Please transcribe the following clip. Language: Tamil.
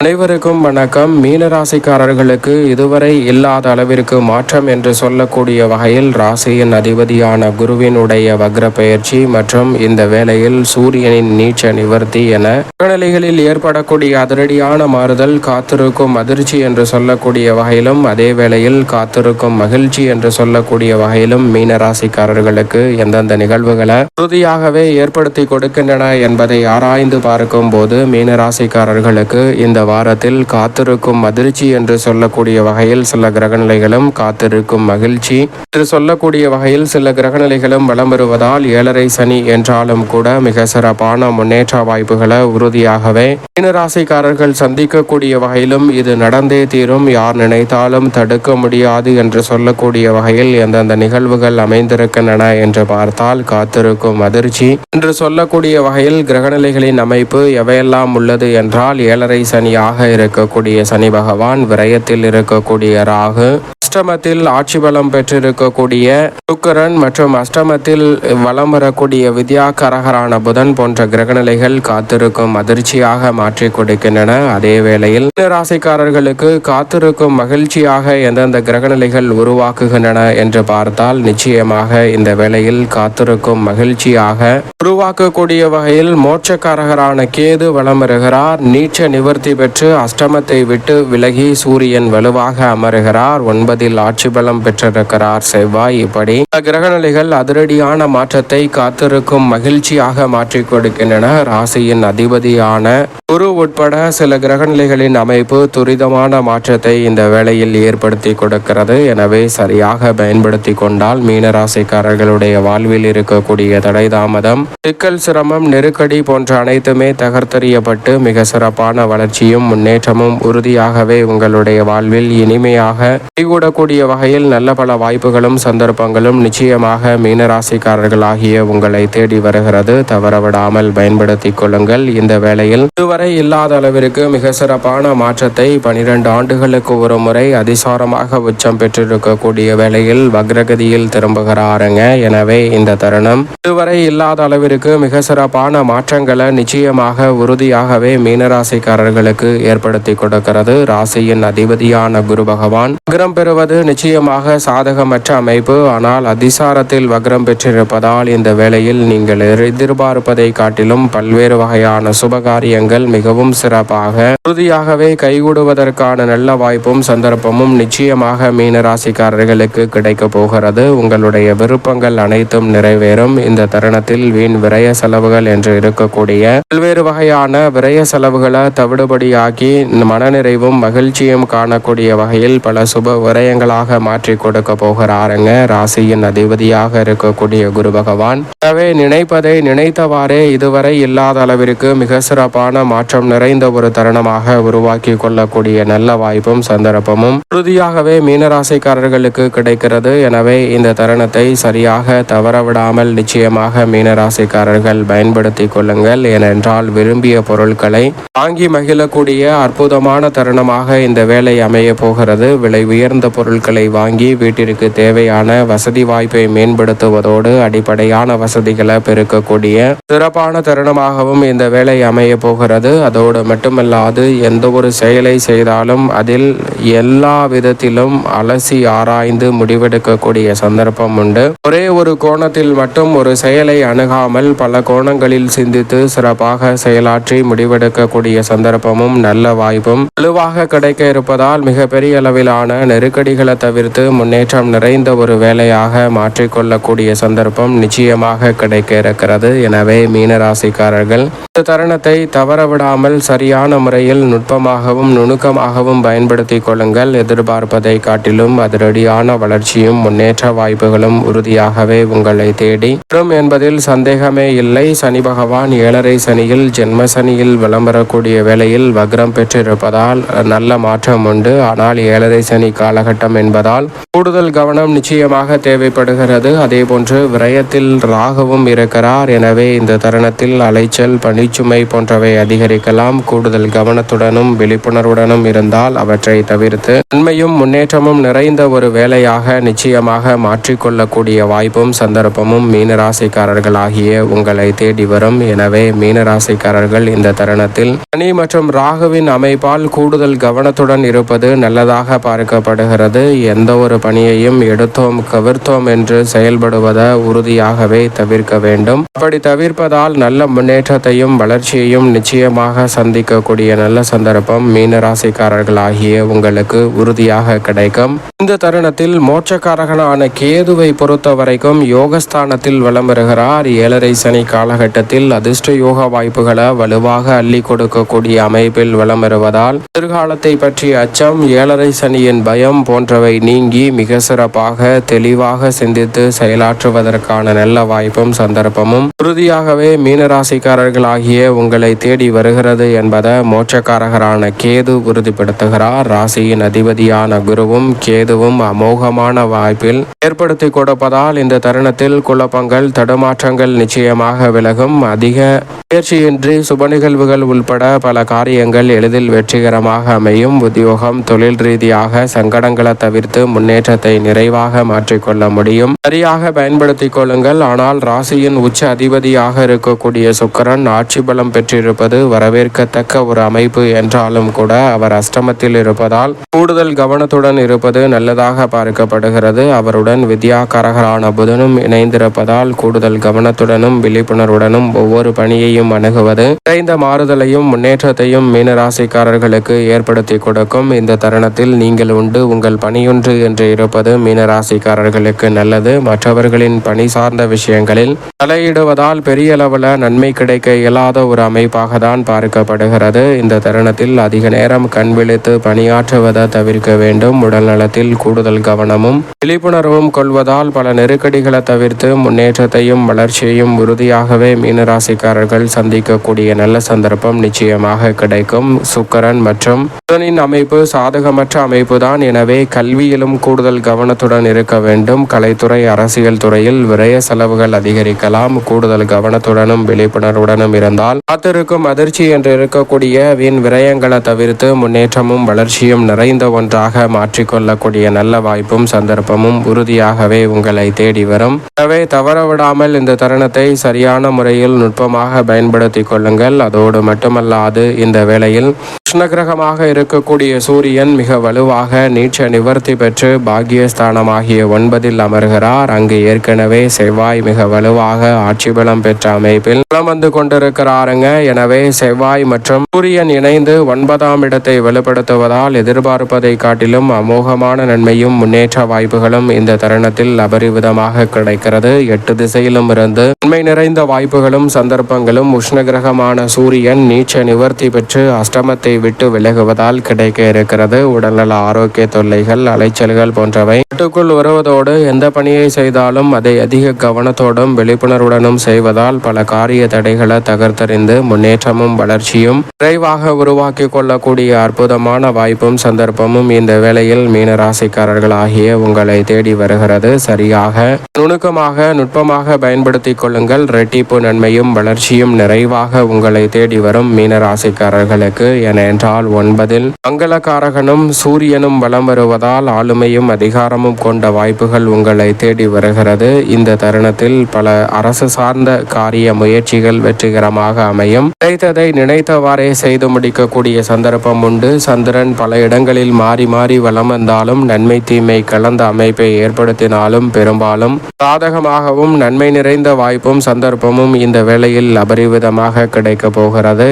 அனைவருக்கும் வணக்கம். மீனராசிக்காரர்களுக்கு இதுவரை இல்லாத அளவிற்கு மாற்றம் என்று சொல்லக்கூடிய வகையில் ராசியின் அதிபதியான குருவினுடைய வக்ர பயிற்சி மற்றும் இந்த வேளையில் சூரியனின் நீச்ச நிவர்த்தி என சூழ்நிலைகளில் ஏற்படக்கூடிய அதிரடியான மாறுதல் காத்திருக்கும் அதிர்ச்சி என்று சொல்லக்கூடிய வகையிலும் அதே வேளையில் காத்திருக்கும் மகிழ்ச்சி என்று சொல்லக்கூடிய வகையிலும் மீனராசிக்காரர்களுக்கு எந்தெந்த நிகழ்வுகளை உறுதியாகவே ஏற்படுத்தி கொடுக்கின்றன என்பதை ஆராய்ந்து பார்க்கும் போது மீனராசிக்காரர்களுக்கு இந்த வாரத்தில் காத்திருக்கும் அதிர்ச்சி என்று சொல்லக்கூடிய வகையில் சில கிரகநிலைகளும் காத்திருக்கும் மகிழ்ச்சி என்று சொல்லக்கூடிய வகையில் சில கிரகநிலைகளும் வலம் வருவதால் ஏழரை சனி என்றாலும் கூட மிக சிறப்பான முன்னேற்ற வாய்ப்புகளை உறுதியாகவே மீனராசிக்காரர்கள் சந்திக்கக்கூடிய வகையிலும் இது நடந்தே தீரும். யார் நினைத்தாலும் தடுக்க முடியாது என்று சொல்லக்கூடிய வகையில் எந்தெந்த நிகழ்வுகள் அமைந்திருக்கின்றன என்று பார்த்தால் காத்திருக்கும் அதிர்ச்சி என்று சொல்லக்கூடிய வகையில் கிரகநிலைகளின் அமைப்பு எவையெல்லாம் உள்ளது என்றால் ஏழரை சனி சனியாக இருக்கக்கூடிய சனி பகவான் விரயத்தில் இருக்கக்கூடிய ராகு அஷ்டமத்தில் ஆட்சி பலம் பெற்றிருக்கக்கூடிய சுக்கரன் மற்றும் அஷ்டமத்தில் வலம் வரக்கூடிய வித்யாகரகரான புதன் போன்ற கிரகநிலைகள் காத்திருக்கும் அதிர்ச்சியாக மாற்றி கொடுக்கின்றன. அதே வேளையில் ராசிக்காரர்களுக்கு காத்திருக்கும் மகிழ்ச்சியாக எந்தெந்த கிரகநிலைகள் உருவாக்குகின்றன என்று பார்த்தால் நிச்சயமாக இந்த வேளையில் காத்திருக்கும் மகிழ்ச்சியாக உருவாக்கக்கூடிய வகையில் மோட்சக்காரகரான கேது வலம் வருகிறார். நீச்ச நிவர்த்தி பெற்று அஷ்டமத்தை விட்டு விலகி சூரியன் வலுவாக அமருகிறார். ஒன்பதில் ஆட்சி பலம் பெற்றிருக்கிறார் செவ்வாய். இப்படி கிரகநிலைகள் அதிரடியான மாற்றத்தை காத்திருக்கும் மகிழ்ச்சியாக மாற்றி கொடுக்கின்றன. ராசியின் அதிபதியான குரு உட்பட சில கிரகநிலைகளின் அமைப்பு துரிதமான மாற்றத்தை இந்த வேளையில் ஏற்படுத்தி கொடுக்கிறது. எனவே சரியாக பயன்படுத்தி கொண்டால் மீனராசிக்காரர்களுடைய வாழ்வில் இருக்கக்கூடிய தடை தாமதம் சிக்கல் சிரமம் நெருக்கடி போன்ற அனைத்துமே தகர்த்தெறியப்பட்டு மிக சிறப்பான வளர்ச்சியும் முன்னேற்றமும் உறுதியாகவே உங்களுடைய வாழ்வில் இனிமையாக கைகூடக்கூடிய வகையில் நல்ல பல வாய்ப்புகளும் சந்தர்ப்பங்களும் நிச்சயமாக மீனராசிக்காரர்களாகிய உங்களை தேடி வருகிறது. தவறவிடாமல் பயன்படுத்திக் கொள்ளுங்கள். இந்த வேளையில் இதுவரை இல்லாத அளவிற்கு மிக சிறப்பான மாற்றத்தை பனிரெண்டு ஆண்டுகளுக்கு ஒரு முறை அதிசாரமாக உச்சம் பெற்றிருக்கக்கூடிய வேளையில் வக்ரகதியில் திரும்புகிறாருங்க எனவே இந்த தருணம் இதுவரை இல்லாத அளவிற்கு மிக சிறப்பான மாற்றங்களை நிச்சயமாக உறுதியாகவே மீனராசிக்காரர்களுக்கு ஏற்படுத்தி கொடுக்கிறது. ராசியின் அதிபதியான குரு பகவான் வக்ரம் பெறுவது நிச்சயமாக சாதகமற்ற அமைப்பு. ஆனால் அதிசாரத்தில் வக்ரம் பெற்றிருப்பதால் இந்த வேளையில் நீங்கள் எதிர்பார்ப்பதை காட்டிலும் பல்வேறு வகையான சுபகாரியங்கள் மிகவும் சிறப்பாக உறுதியாகவே கைகூடுவதற்கான நல்ல வாய்ப்பும் சந்தர்ப்பமும் நிச்சயமாக மீன ராசிக்காரர்களுக்கு கிடைக்க போகிறது. உங்களுடைய விருப்பங்கள் அனைத்தும் நிறைவேறும். இந்த தருணத்தில் வீண் விரய செலவுகள் என்று இருக்கக்கூடிய பல்வேறு வகையான விரய செலவுகளை ஆகி மனநிறைவும் மகிழ்ச்சியும் காணக்கூடிய வகையில் பல சுப விரயங்களாக மாற்றி கொடுக்க போகிறாருங்க. ராசியின் அதிபதியாக இருக்கக்கூடிய குரு பகவான். எனவே நினைப்பதை நினைத்தவாறே இதுவரை இல்லாத அளவிற்கு மிக சிறப்பான மாற்றம் நிறைந்த ஒரு தருணமாக உருவாக்கி கொள்ளக்கூடிய நல்ல வாய்ப்பும் சந்தர்ப்பமும் உறுதியாகவே மீனராசிக்காரர்களுக்கு கிடைக்கிறது. எனவே இந்த தருணத்தை சரியாக தவறவிடாமல் நிச்சயமாக மீனராசிக்காரர்கள் பயன்படுத்திக் கொள்ளுங்கள். ஏனென்றால் விரும்பிய பொருட்களை வாங்கி மகிழக்கூடிய அற்புதமான தருணமாக இந்த வேலை அமைய போகிறது. விலை உயர்ந்த பொருட்களை வாங்கி வீட்டிற்கு தேவையான வசதி வாய்ப்பை மேம்படுத்துவதோடு அடிப்படையான வசதிகளை பெருக்கக்கூடிய சிறப்பான தருணமாகவும் இந்த வேலை அமைய போகிறது. அதோடு மட்டுமல்லாது எந்த ஒரு செயலை செய்தாலும் அதில் எல்லா விதத்திலும் அலசி ஆராய்ந்து முடிவெடுக்கக்கூடிய சந்தர்ப்பம் உண்டு. ஒரே ஒரு கோணத்தில் மட்டும் ஒரு செயலை அணுகாமல் பல கோணங்களில் சிந்தித்து சிறப்பாக செயலாற்றி முடிவெடுக்கக்கூடிய சந்தர்ப்பமும் நல்ல வாய்ப்பும் வலுவாக கிடைக்க இருப்பதால் மிகப்பெரிய அளவிலான நெருக்கடிகளை தவிர்த்து முன்னேற்றம் நிறைந்த ஒரு வேலையாக மாற்றிக்கொள்ளக்கூடிய சந்தர்ப்பம் நிச்சயமாக கிடைக்க இருக்கிறது. எனவே மீனராசிக்காரர்கள் இந்த தருணத்தை தவறவிடாமல் சரியான முறையில் நுட்பமாகவும் நுணுக்கமாகவும் பயன்படுத்திக் கொள்ளுங்கள். எதிர்பார்ப்பதை காட்டிலும் அதிரடியான வளர்ச்சியும் முன்னேற்ற வாய்ப்புகளும் உறுதியாகவே உங்களை தேடி வரும் என்பதில் சந்தேகமே இல்லை. சனி பகவான் ஏழரை சனியில் ஜென்ம சனியில் விளம்பரக்கூடிய வேளையில் வக்ரம் பெற்றிருப்பதால் நல்ல மாற்றம் உண்டு. ஆனால் ஏழரை சனி காலகட்டம் என்பதால் கூடுதல் கவனம் நிச்சயமாக தேவைப்படுகிறது. அதேபோன்று விரயத்தில் ராகவும் இருக்கிறார். எனவே இந்த தருணத்தில் அலைச்சல் பணிச்சுமை போன்றவை அதிகரிக்கலாம். கூடுதல் கவனத்துடனும் விழிப்புணர்வுடனும் இருந்தால் அவற்றை தவிர்த்து நன்மையும் முன்னேற்றமும் நிறைந்த ஒரு வேலையாக நிச்சயமாக மாற்றிக்கொள்ளக்கூடிய வாய்ப்பும் சந்தர்ப்பமும் மீனராசிக்காரர்களாகிய உங்களை தேடி வரும். எனவே மீனராசிக்காரர்கள் இந்த தருணத்தில் சனி மற்றும் ராகுவின் அமைப்பால் கூடுதல் கவனத்துடன் இருப்பது நல்லதாக பார்க்கப்படுகிறது. எந்த ஒரு பணியையும் எடுத்தோம் கவிர்த்தோம் என்று செயல்படுவதை உறுதியாகவே தவிர்க்க வேண்டும். அப்படி தவிர்ப்பதால் நல்ல முன்னேற்றத்தையும் வளர்ச்சியையும் நிச்சயமாக சந்திக்கக்கூடிய நல்ல சந்தர்ப்பம் மீனராசிக்காரர்கள் ஆகிய உங்களுக்கு உறுதியாக கிடைக்கும். இந்த தருணத்தில் மோட்சக்காரகனான கேதுவை பொறுத்த வரைக்கும் யோகஸ்தானத்தில் வலம் வருகிறார். ஏழரை சனி காலகட்டத்தில் அதிர்ஷ்ட யோக வாய்ப்புகளை வலுவாக அள்ளி கொடுக்கக்கூடிய அமைப்பு அமைப்பில் வலம் வருவதால் எதிர்காலத்தை பற்றிய அச்சம் ஏழரை சனியின் பயம் போன்றவை நீங்கி மிக சிறப்பாக தெளிவாக சிந்தித்து செயலாற்றுவதற்கான நல்ல வாய்ப்பும் சந்தர்ப்பமும். உறுதியாகவே மீனராசிக்காரர்களாகிய உங்களை தேடி வருகிறது என்பதை மோட்சக்காரகரான கேது உறுதிப்படுத்துகிறார். ராசியின் அதிபதியான குருவும் கேதுவும் அமோகமான வாய்ப்பில் ஏற்படுத்தி கொடுப்பதால் இந்த தருணத்தில் குழப்பங்கள் தடுமாற்றங்கள் நிச்சயமாக விலகும். அதிக முயற்சியின்றி சுப நிகழ்வுகள் உள்பட பல காரியங்கள் எளிதில் வெற்றிகரமாக அமையும். உத்தியோகம் தொழில் ரீதியாக சங்கடங்களை தவிர்த்து முன்னேற்றத்தை நிறைவாக மாற்றிக்கொள்ள முடியும். சரியாக பயன்படுத்திக் கொள்ளுங்கள். ஆனால் ராசியின் உச்ச அதிபதியாக இருக்கக்கூடிய சுக்கரன் ஆட்சி பலம் பெற்றிருப்பது வரவேற்கத்தக்க ஒரு அமைப்பு என்றாலும் கூட அவர் அஷ்டமத்தில் இருப்பதால் கூடுதல் கவனத்துடன் இருப்பது நல்லதாக பார்க்கப்படுகிறது. அவருடன் வித்யாகாரகரான புதனும் இணைந்திருப்பதால் கூடுதல் கவனத்துடனும் விழிப்புணர்வுடனும் ஒவ்வொரு பணியையும் அணுகுவது குறைந்த மாறுதலையும் முன்னேற்றத்தையும் மீனராசிக்காரர்களுக்கு ஏற்படுத்தி கொடுக்கும் இந்த தருணத்தில் நீங்கள் உண்டு. உங்கள் பணியொன்று என்று இருப்பது மீனராசிக்காரர்களுக்கு நல்லது. மற்றவர்களின் பணி சார்ந்த விஷயங்களில் தலையிடுவதால் பெரிய அளவில் நன்மை கிடைக்க இயலாத ஒரு அமைப்பாக தான் பார்க்கப்படுகிறது. இந்த தருணத்தில் அதிக நேரம் கண் விழித்து பணியாற்றுவதை தவிர்க்க வேண்டும். உடல் நலத்தில் கூடுதல் கவனமும் விழிப்புணர்வும் கொள்வதால் பல நெருக்கடிகளை தவிர்த்து முன்னேற்றத்தையும் வளர்ச்சியையும் உறுதியாகவே மீனராசிக்காரர்கள் சந்திக்கக்கூடிய நல்ல சந்தர்ப்பம் நிச்சயமாக கிடைக்கும். சுக்கரன் மற்றும் புதனின் அமைப்பு சாதகமற்ற அமைப்பு தான் எனவே கல்வியிலும் கூடுதல் கவனத்துடன் இருக்க வேண்டும். கலைத்துறை அரசியல் துறையில் விரய செலவுகள் அதிகரிக்கலாம். கூடுதல் கவனத்துடனும் விழிப்புணர்வுடனும் இருந்தால் காத்திருக்கும் அதிர்ச்சி என்று இருக்கக்கூடிய வீண் விரயங்களை தவிர்த்து முன்னேற்றமும் வளர்ச்சியும் நிறைந்த ஒன்றாக மாற்றிக்கொள்ளக்கூடிய நல்ல வாய்ப்பும் சந்தர்ப்பமும் உறுதியாகவே உங்களை தேடி வரும். எனவே தவறவிடாமல் இந்த தருணத்தை சரியான முறையில் நுட்பமாக பயன்படுத்திக் கொள்ளுங்கள். அதோடு மட்டுமல்லாது இந்த வேளையில் கிருஷ்ணகிரகமாக இருக்கக்கூடிய சூரியன் மிக வலுவாக நீச்ச நிவர்த்தி பெற்று பாக்கியஸ்தானமாகிய ஒன்பதில் அமர்கிறார். அங்கு ஏற்கனவே செவ்வாய் மிக வலுவாக ஆட்சி பலம் பெற்ற அமைப்பில் பலம் வந்து கொண்டிருக்கிறாருங்க. எனவே செவ்வாய் மற்றும் சூரியன் இணைந்து ஒன்பதாம் இடத்தை வலுப்படுத்துவதால் எதிர்பார்ப்பதை காட்டிலும் அமோகமான நன்மையும் முன்னேற்ற வாய்ப்புகளும் இந்த தருணத்தில் அபரிவிதமாக கிடைக்கிறது. எட்டு திசையிலும் இருந்து நன்மை நிறைந்த வாய்ப்புகளும் சந்தர்ப்பங்களும் உஷ்ணகிரகமான சூரியன் நீச்ச நிவர்த்தி பெற்று அஷ்டமத்தை விட்டு விலகுவதால் கிடைக்க இருக்கிறது. உடல்நல ஆரோக்கிய தொல்லைகள் அலைச்சல்கள் போன்றவை. கட்டுக்குள் வருவதோடு எந்த பணியை செய்தாலும் அதை அதிக கவனத்தோடும் விழிப்புணர்வுடனும் செய்வதால் பல காரிய தடைகளை தகர்த்தறிந்து முன்னேற்றமும் வளர்ச்சியும் விரைவாக உருவாக்கி கொள்ளக்கூடிய அற்புதமான வாய்ப்பும் சந்தர்ப்பமும் இந்த வேளையில் மீனராசிக்காரர்கள் ஆகிய உங்களை தேடி வருகிறது. சரியாக நுணுக்கமாக நுட்பமாக பயன்படுத்திக் கொள்ளுங்கள். ரெட்டிப்பு நன்மையும் வளர்ச்சியும் நிறைவாக உங்களை தேடி வரும் மீனராசிக்காரர்கள். அவர்களுக்கு ஏனென்றால் ஒன்பதில் மங்களகாரகனும் சூரியனும் வலம் வருவதால் ஆளுமையும் அதிகாரமும் கொண்ட வாய்ப்புகள் உங்களை தேடி வருகிறது. இந்த தருணத்தில் பல அரசு சார்ந்த காரிய முயற்சிகள் வெற்றிகரமாக அமையும். நினைத்ததை நினைத்தவாறே செய்து முடிக்கக்கூடிய சந்தர்ப்பம் உண்டு. சந்திரன் பல இடங்களில் மாறி மாறி வலம் வந்தாலும் நன்மை தீமை கலந்த அமைப்பை ஏற்படுத்தினாலும் பெரும்பாலும் சாதகமாகவும் நன்மை நிறைந்த வாய்ப்பும் சந்தர்ப்பமும் இந்த வேளையில் அபரிவிதமாக கிடைக்கப் போகிறது.